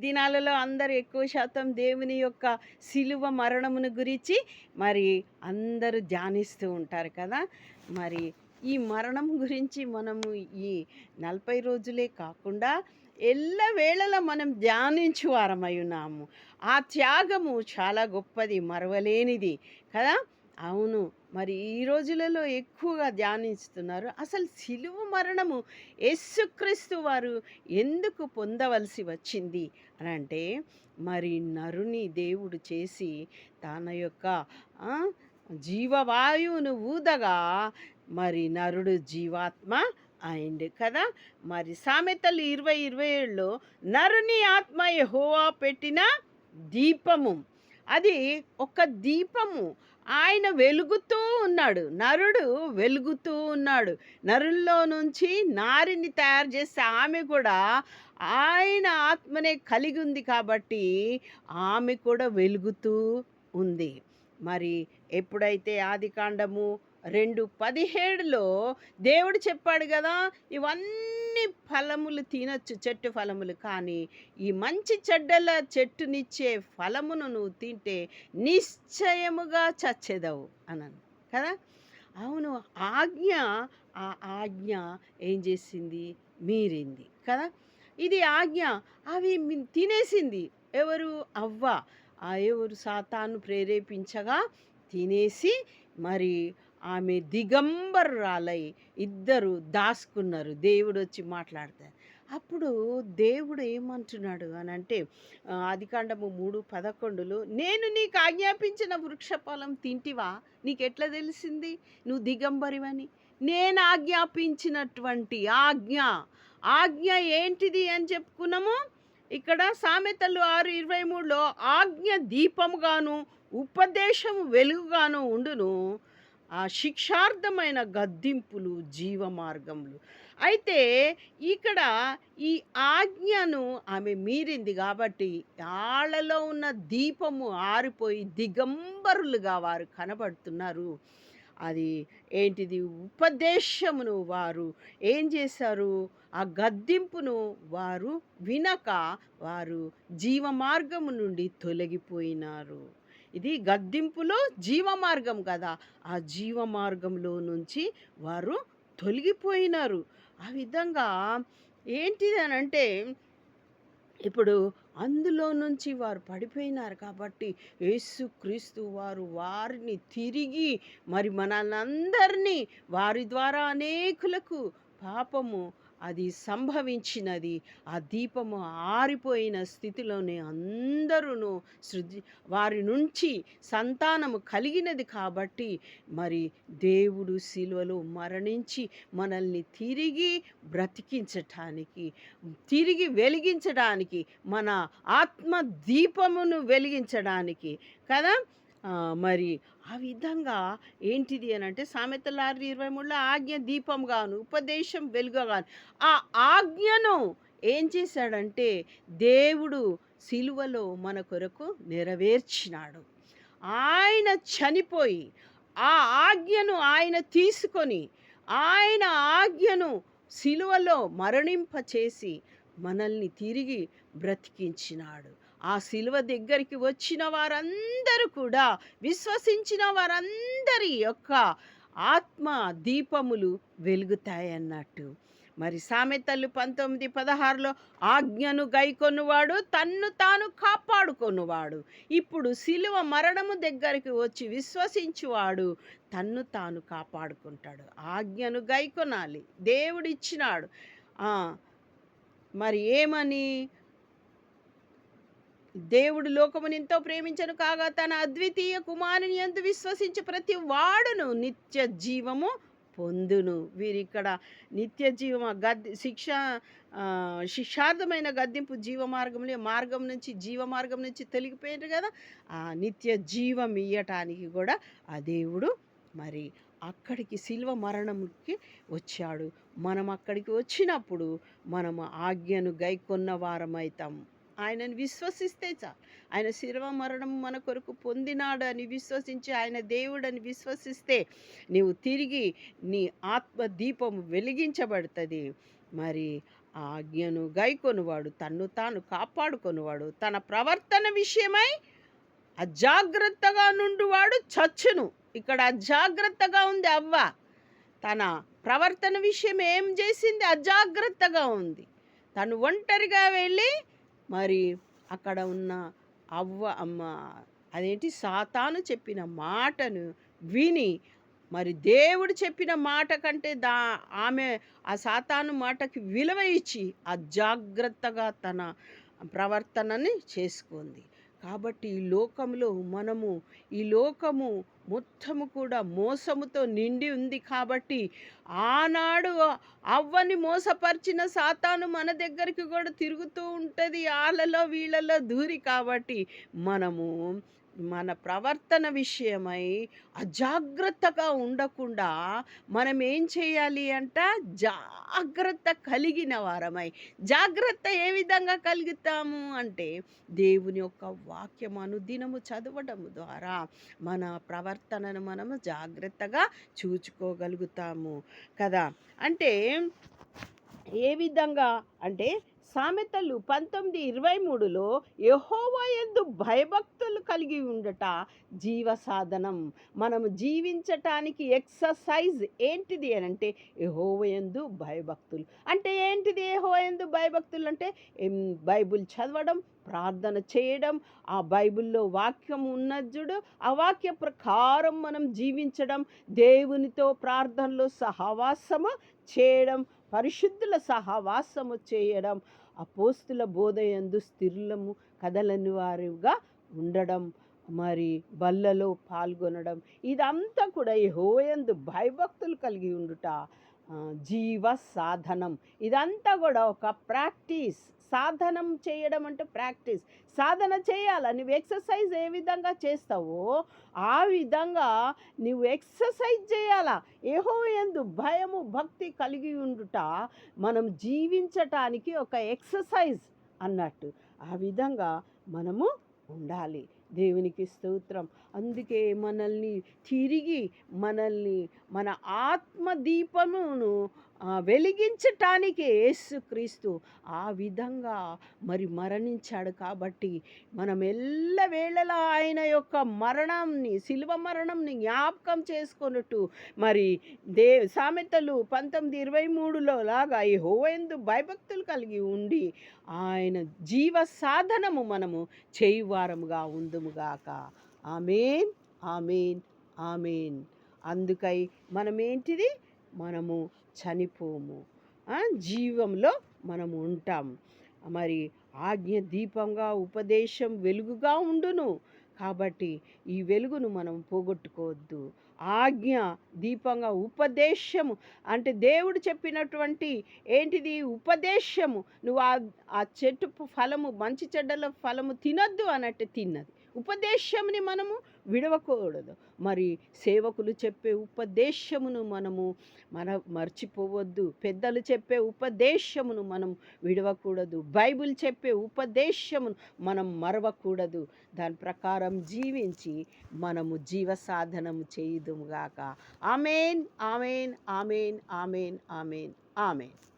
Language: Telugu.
దినాలలో అందరూ ఎక్కువ శాతం దేవుని యొక్క శిలువ మరణమును గురించి మరి అందరూ ధ్యానిస్తూ ఉంటారు కదా. మరి ఈ మరణం గురించి మనము ఈ నలభై రోజులే కాకుండా ఎల్ల వేళలా మనం ధ్యానించు వారమై ఉన్నాము. ఆ త్యాగము చాలా గొప్పది మరవలేనిది కదా. అవును. మరి ఈ రోజులలో ఎక్కువగా ధ్యానిస్తున్నారు. అసలు సిలువ మరణము యేసుక్రీస్తు వారు ఎందుకు పొందవలసి వచ్చింది? అని అంటే మరి నరుని దేవుడు చేసి తన యొక్క జీవవాయువును ఊదగా మరి నరుడు జీవాత్మ అయింది కదా? మరి సామెతలు ఇరవై ఇరవై ఏళ్ళలో నరుని ఆత్మ యెహోవా పెట్టిన దీపము అది ఒక దీపము. ఆయన వెలుగుతూ ఉన్నాడు. నరుడు వెలుగుతూ ఉన్నాడు. నరుల్లో నుంచి నారిని తయారు చేసే ఆమె కూడా ఆయన ఆత్మనే కలిగి ఉంది కాబట్టి ఆమె కూడా వెలుగుతూ ఉంది. మరి ఎప్పుడైతే ఆది కాండము రెండు పదిహేడులో దేవుడు చెప్పాడు కదా ఇవన్నీ ఫలములు తినొచ్చు చెట్టు ఫలములు. కానీ ఈ మంచి చెడ్డల చెట్టునిచ్చే ఫలమును నువ్వు తింటే నిశ్చయముగా చచ్చేదవు అన్నాను కదా? అవును ఆజ్ఞ ఆ ఆజ్ఞ ఏం చేసింది? మీరింది కదా? ఇది ఆజ్ఞ అవి తినేసింది. ఎవరు? అవ్వ. ఆ ఎవరు? సాతాను ప్రేరేపించగా తినేసి మరి ఆమె దిగంబరురాలై ఇద్దరు దాసుకున్నారు. దేవుడు వచ్చి మాట్లాడతారు. అప్పుడు దేవుడు ఏమంటున్నాడు అని అంటే ఆది కాండము మూడు పదకొండులో నేను నీకు ఆజ్ఞాపించిన వృక్షఫలం తింటివా? నీకు ఎట్లా తెలిసింది? నువ్వు దిగంబరివని. నేను ఆజ్ఞాపించినటువంటి ఆజ్ఞ. ఆజ్ఞ ఏంటిది అని చెప్పుకున్నాము? ఇక్కడ సామెతలు ఆరు ఇరవై మూడులో ఆజ్ఞ దీపముగాను ఉపదేశము వెలుగుగాను ఉండును. ఆ శిక్షార్థమైన గద్దింపులు జీవ మార్గములు అయితే ఇక్కడ ఈ ఆజ్ఞను ఆమె మీరింది కాబట్టి ఆళ్ళలో ఉన్న దీపము ఆరిపోయి దిగంబరులుగా వారు కనబడుతున్నారు. అది ఏంటిది? ఉపదేశమును వారు ఏం చేశారు? ఆ గద్దింపును వారు వినక వారు జీవ మార్గము నుండి తొలగిపోయినారు. ఇది గద్దింపులో జీవ మార్గం కదా. ఆ జీవ మార్గంలో నుంచి వారు తొలగిపోయినారు. ఆ విధంగా ఏంటిది అని అంటే ఇప్పుడు అందులో నుంచి వారు పడిపోయినారు కాబట్టి యేసుక్రీస్తు వారు వారిని తిరిగి మరి మనల్ని వారి ద్వారా అనేకులకు పాపము అది సంభవించినది. ఆ దీపము ఆరిపోయిన స్థితిలోనే అందరూ సృజి వారి నుంచి సంతానము కలిగినది కాబట్టి మరి దేవుడు శిలువలో మరణించి మనల్ని తిరిగి బ్రతికించటానికి తిరిగి వెలిగించడానికి మన ఆత్మ దీపమును వెలిగించడానికి కదా? మరి ఆ విధంగా ఏంటిది అని అంటే సామెతల ఆరు ఇరవై మూడులో ఆజ్ఞ దీపం గాను ఉపదేశం వెలుగగాను. ఆ ఆజ్ఞను ఏం చేశాడంటే దేవుడు సిలువలో మన కొరకు నెరవేర్చినాడు. ఆయన చనిపోయి ఆ ఆజ్ఞను ఆయన తీసుకొని ఆయన ఆజ్ఞను సిలువలో మరణింపచేసి మనల్ని తిరిగి బ్రతికించినాడు. ఆ శిలువ దగ్గరికి వచ్చిన వారందరూ కూడా విశ్వసించిన వారందరి యొక్క ఆత్మ దీపములు వెలుగుతాయన్నట్టు. మరి సామెతలు పంతొమ్మిది పదహారులో ఆజ్ఞను గైకొనువాడు తన్ను తాను కాపాడుకొనువాడు. ఇప్పుడు శిలువ మరణము దగ్గరికి వచ్చి విశ్వసించువాడు తన్ను తాను కాపాడుకుంటాడు. ఆజ్ఞను గైకొనాలి. దేవుడిచ్చినాడు. మరి ఏమని? దేవుడు లోకముని ఎంతో ప్రేమించను కాగా తన అద్వితీయ కుమారుని ఎందు విశ్వసించి ప్రతి వాడును నిత్య జీవము పొందును. వీరిక్కడ నిత్య జీవమ గద్ది శిక్ష శిక్షార్థమైన గద్దింపు జీవ మార్గంలో మార్గం నుంచి జీవ మార్గం నుంచి తొలగిపోయారు కదా ఆ నిత్య జీవం ఇయ్యటానికి కూడా ఆ దేవుడు మరి అక్కడికి శిల్వ మరణంకి వచ్చాడు. మనం అక్కడికి వచ్చినప్పుడు మనము ఆజ్ఞను గైకొన్న వారమవుతాం ఆయనను విశ్వసిస్తే చాలు. ఆయన శిరవ మరణం మన కొరకు పొందినాడు అని విశ్వసించి ఆయన దేవుడని విశ్వసిస్తే నీవు తిరిగి నీ ఆత్మ దీపం వెలిగించబడుతుంది. మరి ఆజ్ఞను గైకొనువాడు తన్ను తాను కాపాడుకొనివాడు. తన ప్రవర్తన విషయమై అజాగ్రత్తగా నుండివాడు చచ్చును. ఇక్కడ అజాగ్రత్తగా ఉంది అవ్వ. తన ప్రవర్తన విషయం ఏం చేసింది? అజాగ్రత్తగా ఉంది. తను ఒంటరిగా వెళ్ళి మరి అక్కడ ఉన్న అవ్వ అమ్మ అదేంటి సాతాను చెప్పిన మాటను విని మరి దేవుడు చెప్పిన మాట కంటే దా ఆమె ఆ సాతాను మాటకి విలువ ఇచ్చి అజాగ్రత్తగా తన ప్రవర్తనని చేసుకుంది. కాబట్టి ఈ లోకంలో మనము ఈ లోకము మొత్తము కూడా మోసముతో నిండి ఉంది కాబట్టి ఆనాడు అవ్వని మోసపరిచిన సాతాను మన దగ్గరికి కూడా తిరుగుతూ ఉంటుంది వాళ్ళలో వీళ్ళలో దూరి కాబట్టి మనము మన ప్రవర్తన విషయమై అజాగ్రత్తగా ఉండకుండా మనం ఏం చేయాలి అంట? జాగ్రత్త కలిగిన వారమై. జాగ్రత్త ఏ విధంగా కలుగుతాము అంటే దేవుని యొక్క వాక్యం అనుదినము చదవడం ద్వారా మన ప్రవర్తనను మనము జాగ్రత్తగా చూచుకోగలుగుతాము కదా? అంటే ఏ విధంగా అంటే సామెతలు పంతొమ్మిది ఇరవై మూడులో యహోవా ఎందు భయభక్తులు కలిగి ఉండట జీవ సాధనం మనము జీవించటానికి ఎక్సర్సైజ్ ఏంటిది అని అంటే యహోవ ఎందు భయభక్తులు. అంటే ఏంటిది యహో ఎందు భయభక్తులు అంటే? బైబుల్ బైబిల్ చదవడం ప్రార్థన చేయడం ఆ బైబిల్లో వాక్యం ఉన్నజుడు ఆ వాక్య ప్రకారం మనం జీవించడం దేవునితో ప్రార్థనలో సహవాసము చేయడం పరిశుద్ధుల సహవాసము చేయడం అపోస్తుల బోధయందు స్థిరులము కదలని వారుగా ఉండడం మరి బల్లలో పాల్గొనడం ఇదంతా కూడా హోయందు భయభక్తులు కలిగి ఉండుట జీవ సాధనం. ఇదంతా కూడా ఒక ప్రాక్టీస్. సాధనం చేయడం అంటే ప్రాక్టీస్. సాధన చేయాల? నువ్వు ఎక్సర్సైజ్ ఏ విధంగా చేస్తావో ఆ విధంగా నువ్వు ఎక్సర్సైజ్ చేయాలా? ఏహో ఎందు భయము భక్తి కలిగి ఉండుట మనం జీవించటానికి ఒక ఎక్సర్సైజ్ అన్నట్టు. ఆ విధంగా మనము ఉండాలి. దేవునికి స్తోత్రం. అందుకే మనల్ని తిరిగి మనల్ని మన ఆత్మ దీపమును వెలిగించటానికి యేసుక్రీస్తు ఆ విధంగా మరి మరణించాడు కాబట్టి మనం ఎల్లవేళలా ఆయన యొక్క మరణంని శిలువ మరణంని జ్ఞాపకం చేసుకున్నట్టు మరి దే సామెతలు పంతొమ్మిది ఇరవై మూడులో లాగా ఈ హోవెందు భయభక్తులు కలిగి ఉండి ఆయన జీవ సాధనము మనము చేయువారముగా ఉందుముగాక ఆమెన్ ఆమెన్ ఆమెన్. అందుకై మనమేంటిది? మనము చనిపోము. జీవంలో మనము ఉంటాం. మరి ఆజ్ఞ దీపంగా ఉపదేశం వెలుగుగా ఉండును. కాబట్టి ఈ వెలుగును మనం పోగొట్టుకోవద్దు. ఆజ్ఞ దీపంగా ఉపదేశము అంటే దేవుడు చెప్పినటువంటి ఏంటిది? ఉపదేశము. నువ్వు ఆ ఆ చెట్టు ఫలము మంచి చెడ్డల ఫలము తినొద్దు అన్నట్టు తిన్నది. ఉపదేశముని మనము విడవకూడదు. మరి సేవకులు చెప్పే ఉపదేశమును మనము మన మర్చిపోవద్దు. పెద్దలు చెప్పే ఉపదేశమును మనం విడవకూడదు. బైబిల్ చెప్పే ఉపదేశమును మనం మరవకూడదు. దాని ప్రకారం జీవించి మనము జీవ సాధనము చేయుదుముగాక amen amen amen amen amen amen.